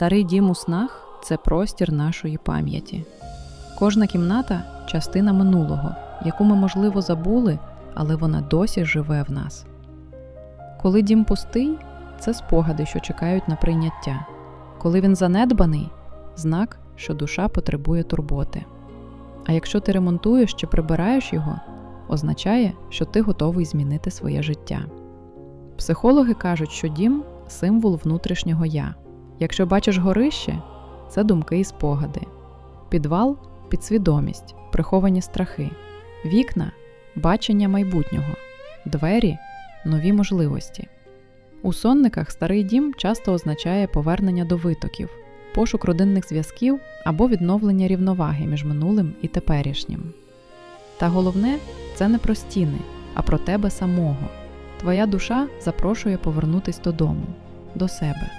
Старий дім у снах це простір нашої пам'яті. Кожна кімната частина минулого, яку ми, можливо, забули, але вона досі живе в нас. Коли дім пустий, це спогади, що чекають на прийняття. Коли він занедбаний, знак, що душа потребує турботи. А якщо ти ремонтуєш чи прибираєш його, означає, що ти готовий змінити своє життя. Психологи кажуть, що дім символ внутрішнього я. Якщо бачиш горище, це думки і спогади, підвал підсвідомість, приховані страхи, вікна бачення майбутнього, двері нові можливості. У сонниках старий дім часто означає повернення до витоків, пошук родинних зв'язків або відновлення рівноваги між минулим і теперішнім. Та головне це не про стіни, а про тебе самого. Твоя душа запрошує повернутись додому, до себе.